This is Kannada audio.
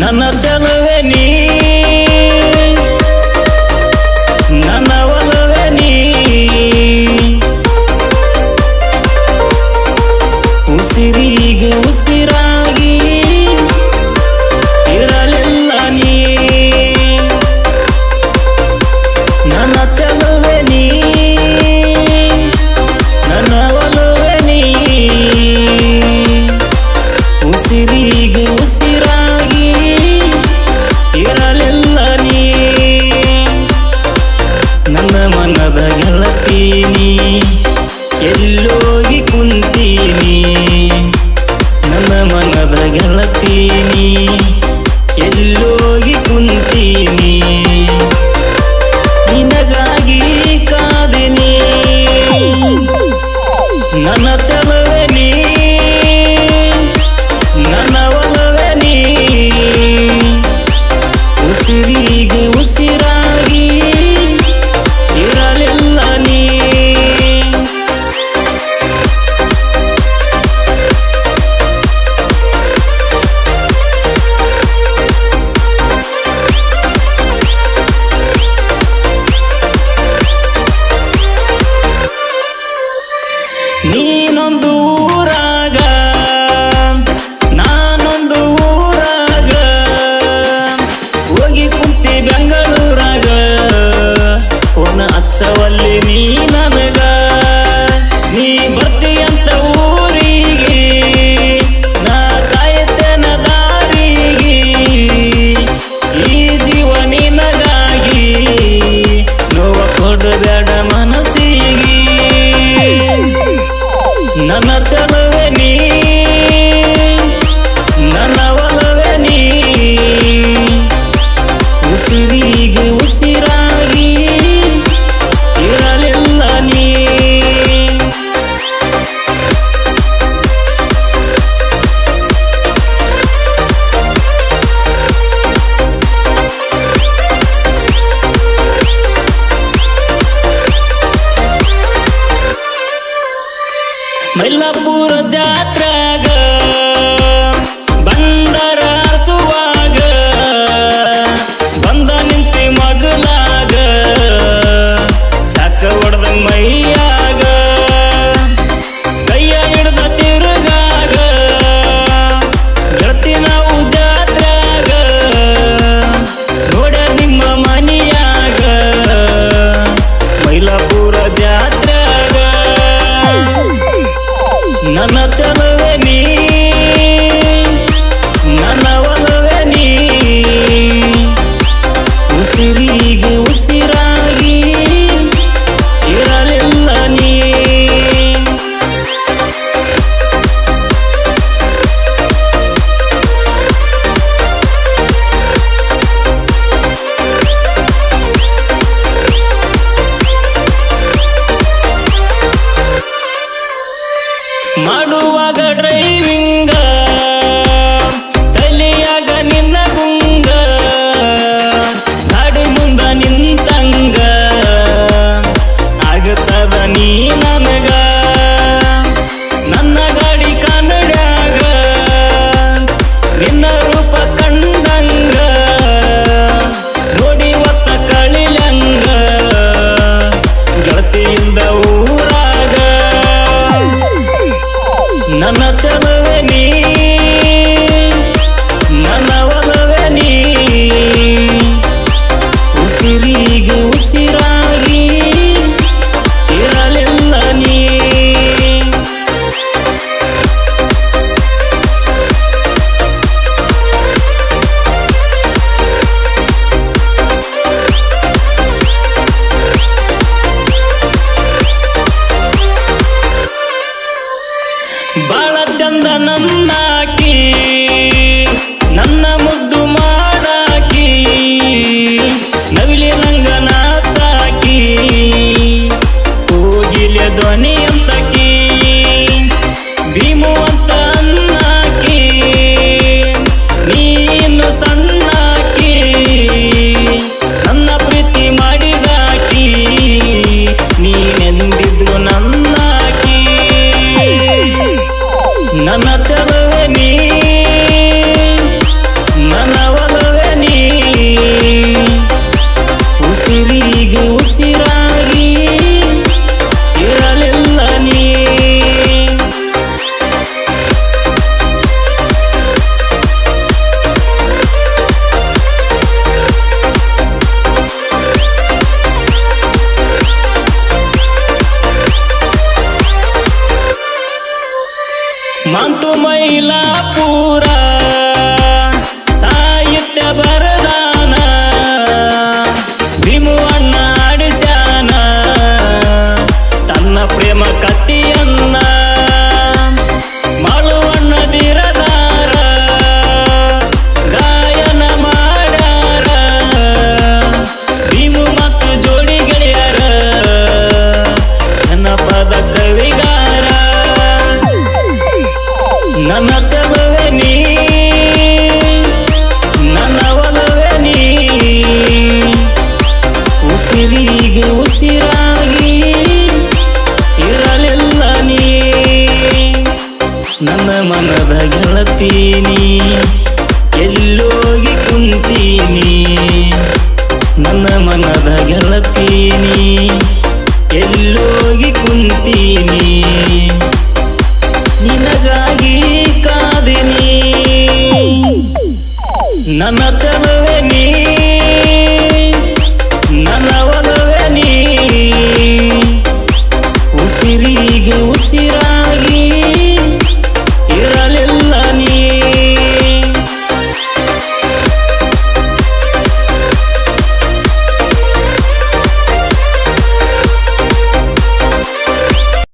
ನನ್ನ ಚಲುವೆ ನೀ? ನನ್ನ ಒಲವೆ ನೀ? ಉಸಿರಿಗೆ ಉಸಿರಾ ನೀ ಮೈಲಾಪುರ ಬಂದರ ಸುವಾಗ ಬಂದ ನಿಂತಿ ಮಗಲಾಗ, ಸಾಕ ಹೊಡೆದ ಮೈಯಾಗ, ಕೈಯ ಹಿಡ್ದ ತಿರುಗಾಗ ಗತಿ ನಾವು ಜಾತ್ರಾಗ ನೋಡ ನಿಮ್ಮ ಮನೆಯಾಗ, ಮೈಲಾಪುರ ಜಾತ್ರೆ ನನ್ನ ಚನ ಬಾಳ ಚಂದ ನನ್ನಾಕಿ ಎಲ್ಲೋಗಿ ಕುಂತೀನಿ. ನನ್ನ ಮನದ ಗೆಳತೀನಿ. ಎಲ್ಲೋಗಿ ಕುಂತೀನಿ. ನಿನಗಾಗಿ ಕಾದಿನಿ. ನನ್ನ